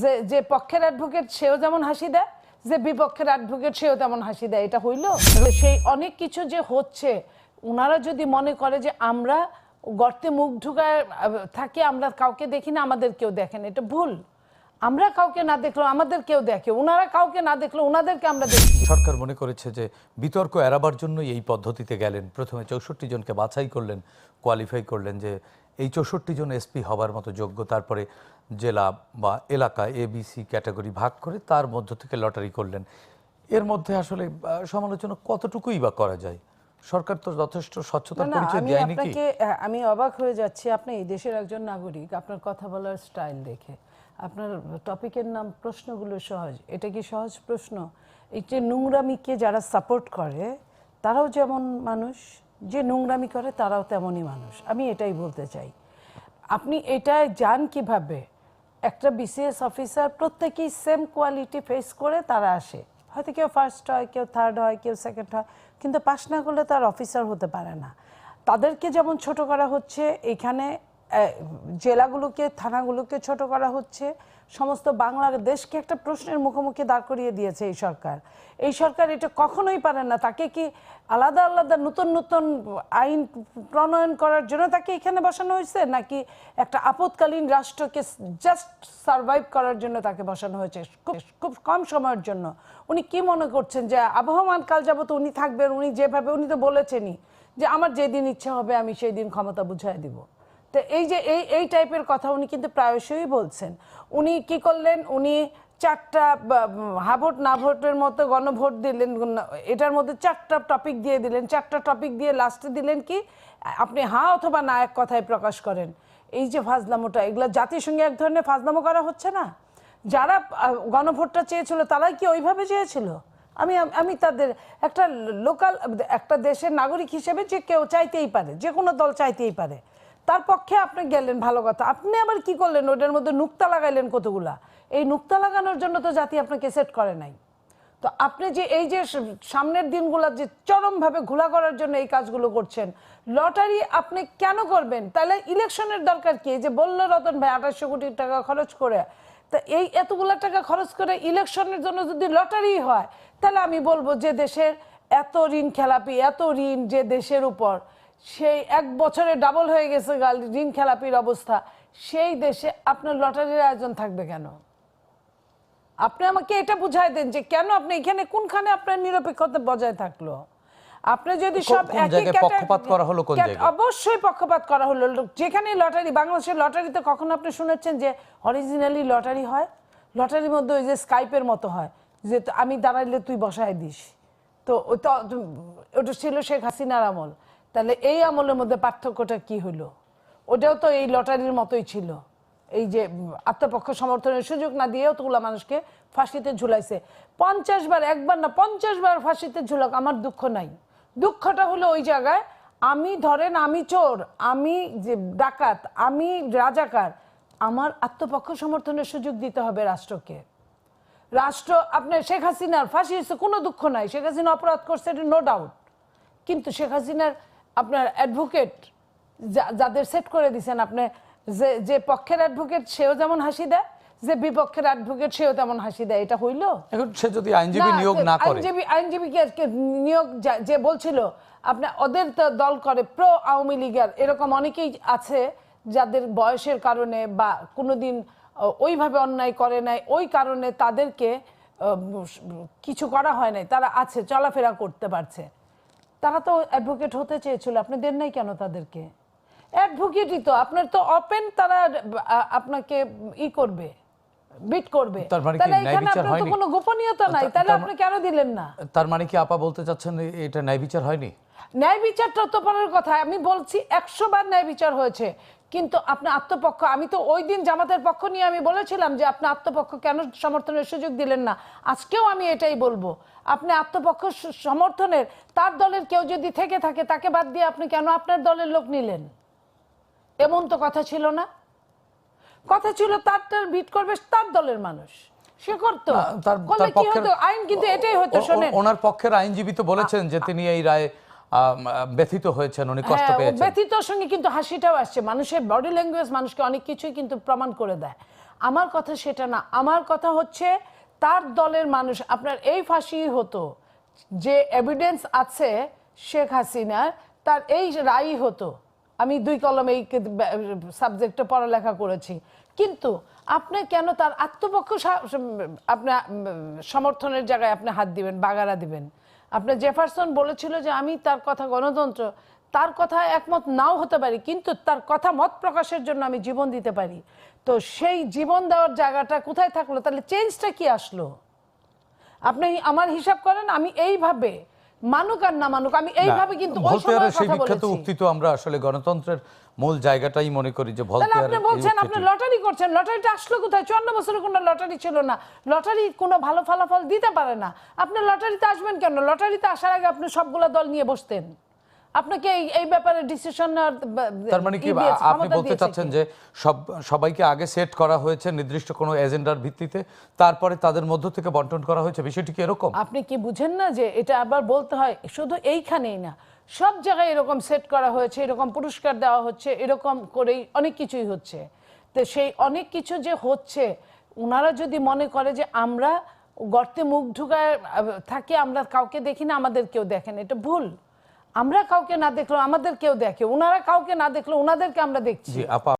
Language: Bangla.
যে যে পক্ষের অ্যাডভোকেট সেও যেমন হাসি দেয়, যে বিপক্ষের অ্যাডভোকেট সেও তেমন হাসি দেয়। এটা হইল সেই অনেক কিছু যে হচ্ছে ওনারা যদি মনে করে যে আমরা গর্তে মুখ ঢুকায় থাকি, আমরা কাউকে দেখি না, আমাদের কেউ দেখেন এটা ভুল। আমরা কাউকে না দেখলেও আমাদের কেউ দেখে। ওনারা কাউকে না দেখলেও ওনাদেরকে আমরা দেখি। সরকার মনে করেছে যে বিতর্ক এড়াবার জন্যই এই পদ্ধতিতে গেলেন। প্রথমে চৌষট্টি জনকে বাছাই করলেন কোয়ালিফাই করলেন যে এই চৌষট্টি জন এসপি হবার মতো যোগ্য, তারপরে জেলা বা এলাকা এ বি সি ক্যাটাগরি ভাগ করে তার মধ্য থেকে লটারি করলেন। এর মধ্যে আসলে সমালোচনা কতটুকুই বা করা যায়? সরকার তো যথেষ্ট স্বচ্ছতার পরিচয় আমি দেয়নি কি? আপনাকে আমি অবাক হয়ে যাচ্ছি। আপনি এই দেশের একজন নাগরিক আপনার কথা বলার স্টাইল দেখে। আপনার টপিকের নাম প্রশ্নগুলো সহজ। এটা কি সহজ প্রশ্ন? এই যে নোংরামিকে যারা সাপোর্ট করে তারাও যেমন মানুষ যে নোংরামি করে তারাও তেমনই মানুষ। আমি এটাই বলতে চাই। আপনি এটায় যান কীভাবে? একটা বিসিএস অফিসার প্রত্যেকেই সেম কোয়ালিটি ফেস করে তারা আসে। হয়তো কেউ ফার্স্ট হয়, কেউ থার্ড হয়, কেউ সেকেন্ড হয়, কিন্তু পাশ না করলে তার অফিসার হতে পারে না। তাদেরকে যেমন ছোট করা হচ্ছে, এখানে জেলাগুলোকে, থানাগুলোকে ছোট করা হচ্ছে। সমস্ত বাংলাদেশকে একটা প্রশ্নের মুখোমুখি দাঁড় করিয়ে দিয়েছে এই সরকার। এই সরকার এটা কখনোই পারে না। তাকে কি আলাদা আলাদা নতুন নতুন আইন প্রণয়ন করার জন্য তাকে এখানে বসানো হয়েছে? নাকি একটা আপৎকালীন রাষ্ট্রকে জাস্ট সার্ভাইভ করার জন্য তাকে বসানো হয়েছে? খুব খুব কম সময়ের জন্য। উনি কি মনে করছেন যে আবহমান কাল যাবত উনি থাকবেন? উনি যেভাবে, উনি তো বলেছেনই যে আমার যেদিন ইচ্ছা হবে আমি সেই দিন ক্ষমতা বুঝাই দিব। তো এই যে এই এই টাইপের কথা উনি কিন্তু প্রায়শই বলছেন। উনি কি করলেন? উনি চারটা হাভোট না ভোটের মতো গণভোট দিলেন, এটার মধ্যে চারটা টপিক দিয়ে দিলেন। চারটা টপিক দিয়ে লাস্টে দিলেন কি, আপনি হা অথবা না এক কথায় প্রকাশ করেন। এই যে ফাজলামোটা, এগুলো জাতির সঙ্গে এক ধরনের ফাজলামো করা হচ্ছে না? যারা গণভোটটা চেয়েছিল, তারাই কি ওইভাবে চেয়েছিল? আমি আমি তাদের একটা লোকাল একটা দেশের নাগরিক হিসেবে যে কেউ চাইতেই পারে, যে কোনো দল চাইতেই পারে। তার পক্ষে আপনি গেলেন, ভালো কথা। আপনি আবার কি করলেন? ওটার মধ্যে নুক্তা লাগাইলেন কতগুলা? এই নুক্তা লাগানোর জন্য তো জাতি আপনাকে সেট করে নাই। তো আপনি যে এই যে সামনের দিনগুলো যে চরমভাবে ঘোলা করার জন্য এই কাজগুলো করছেন, লটারি আপনি কেন করবেন? তাহলে ইলেকশনের দরকার কি? যে বলল রতন ভাই, আঠাশশো কোটি টাকা খরচ করে। তা এই এতগুলো টাকা খরচ করে ইলেকশনের জন্য যদি লটারি হয়, তাহলে আমি বলব যে দেশের এত ঋণ খেলাপি, এত ঋণ যে দেশের উপর সেই এক বছরে ডাবল হয়ে গেছে গাল ঋণ খেলাপির অবস্থা। সেই দেশে আপনার লটারির আয়োজন থাকবে কেন? আপনি আমাকে এটা বুঝাই দেন যে কেন আপনি এখানে কোনখানে আপনার নিরপেক্ষতা বজায় থাকল? আপনি যদি সব একই পক্ষপাত করা হলো কোন জায়গায়? অবশ্যই পক্ষপাত করা হলো। যেখানে লটারি বাংলাদেশের লটারিতে কখনো আপনি শুনেছেন যে অরিজিনালি লটারি হয়? লটারির মধ্যে ওই যে স্কাইপের মতো হয় যে আমি দাঁড়াইলে তুই বসায় দিস। তো ওটা ছিল শেখ হাসিনার আমল। তাহলে এই আমলের মধ্যে পার্থক্যটা কি হলো ওটাও তো এই লটারির মতোই ছিল। এই যে আত্মপক্ষ সমর্থনের সুযোগ না দিয়েও তোগুলা মানুষকে ফাঁসিতে ঝুলাইছে। পঞ্চাশ বার, একবার না, পঞ্চাশ বার ফাঁসিতে ঝুলাক, আমার দুঃখ নাই। দুঃখটা হলো ওই জায়গায়, আমি ধরেন আমি চোর, আমি যে ডাকাত, আমি রাজাকার, আমার আত্মপক্ষ সমর্থনের সুযোগ দিতে হবে রাষ্ট্রকে। রাষ্ট্র আপনার শেখ হাসিনার, ফাঁসি হয়েছে, কোনো দুঃখ নাই। শেখ হাসিনা অপরাধ করছে, এটা নো ডাউট কিন্তু শেখ হাসিনার আপনার অ্যাডভোকেট যাদের সেট করে দিয়েছেন আপনি যে যে পক্ষের অ্যাডভোকেট সেও যেমন হাসি দেয় যে বিপক্ষের অ্যাডভোকেট সেও তেমন হাসি দেয়। এটা হইল? এখন সে যদি আইনজীবী নিয়োগ না করে। আইনজীবী আইনজীবীকে কে- নিয়োগ যে বলছিল আপনার ওদের তো দল করে প্রো আওয়ামী লীগের এরকম অনেকেই আছে যাদের বয়সের কারণে বা কোনোদিন ওইভাবে অন্যায় করে নাই ওই কারণে তাদেরকে কিছু করা হয় নাই তারা আছে চলাফেরা করতে পারছে। তারা তো অ্যাডভোকেট হতে চেয়েছিল। আপনি দেন নাই কেন তাদেরকে? অ্যাডভোকেটই তো আপনার তো ওপেন তারা আপনাকে ই করবে বিট করবে। মানে কি তাহলে এখানে বিচার আপনার তো কোনো গোপনীয়তা নাই। তাহলে আপনি কেন দিলেন না? তার মানে কি আপা বলতে চাচ্ছেন এটা ন্যায় বিচার হয়নি? ন্যায় বিচারটা তো পরের কথা। আমি বলছি একশো বার ন্যায় বিচার হয়েছে। কিন্তু আপনি আত্মপক্ষ আমি তো ওই দিন জামাতের পক্ষ নিয়ে আমি বলেছিলাম যে আপনি আত্মপক্ষ কেন সমর্থনের সুযোগ দিলেন না। আজকেও আমি এটাই বলব। আপনি আত্মপক্ষ সমর্থনের তার দলের কেউ যদি থেকে থাকে তাকে বাদ দিয়ে আপনি কেন আপনার দলের লোক নিলেন? এমন তো কথা ছিল না। কথা ছিল তার বিট করবে তার দলের মানুষ। সে করতো। আইন কিন্তু এটাই হতো শোনেন। ওনার পক্ষের আইনজীবী তো বলেছেন যে তিনি এই রায়ে ব্যথিত হয়েছেন উনি কষ্ট হ্যাঁ, পেয়েছেন। ব্যথিতর সঙ্গে কিন্তু হাসিটাও আসছে। মানুষের বডি ল্যাঙ্গুয়েজ মানুষকে অনেক কিছুই কিন্তু প্রমাণ করে দেয়। আমার কথা সেটা না। আমার কথা হচ্ছে তার দলের মানুষ আপনার এই ফাঁসি হতো যে এভিডেন্স আছে শেখ হাসিনার তার এই রায় হতো। আমি দুই কলম এই সাবজেক্টে পড়ালেখা করেছি। কিন্তু আপনি কেন তার আত্মপক্ষ আপনার সমর্থনের জায়গায় আপনি হাত দিবেন বাগারা দিবেন? আপনার জেফারসন বলেছিল যে আমি তার কথা গণতন্ত্র, তার কথা একমত নাও হতে পারি, কিন্তু তার কথা মত প্রকাশের জন্য আমি জীবন দিতে পারি। তো সেই জীবন দেওয়ার জায়গাটা কোথায় থাকল? তাহলে চেঞ্জটা কি আসলো? আপনি আমার হিসাব করেন, আমি এইভাবে মানুক আর না মানুক আমি এইভাবে কিন্তু ভলতেয়ারের সেই বিখ্যাত উক্তি তো আমরা আসলে গণতন্ত্রের মূল জায়গাটাই মনে করি যে আপনি বলছেন আপনি লটারি করছেন লটারিটা আসলো কোথায়? চুয়ান্ন বছরে কোনো লটারি ছিল না। লটারি কোনো ভালো ফলাফল দিতে পারে না। আপনি লটারিতে আসবেন কেন? লটারিতে আসার আগে আপনি সবগুলা দল নিয়ে বসতেন। আপনাকে এই ব্যাপারে ডিসিশন তার মানে কি আপনি বলতে চাচ্ছেন যে সব সবাইকে আগে সেট করা হয়েছে নির্দিষ্ট কোনো এজেন্ডার ভিত্তিতে তারপরে তাদের মধ্য থেকে বন্টন করা হয়েছে বিষয়টি কি এরকম? আপনি কি বুঝেন না যে এটা আবার বলতে হয় শুধু এইখানেই না সব জায়গায় এরকম সেট করা হয়েছে এরকম পুরস্কার দেওয়া হচ্ছে এরকম করেই অনেক কিছুই হচ্ছে। তো সেই অনেক কিছু যে হচ্ছে ওনারা যদি মনে করে যে আমরা গর্তে মুখ ঢুকায় থাকি আমরা কাউকে দেখি না আমাদের কেউ দেখেন এটা ভুল। আমরা কাউকে না দেখল আমাদের কেউ দেখে ওনারা কাউকে না দেখল ওনাদেরকে আমরা দেখছি।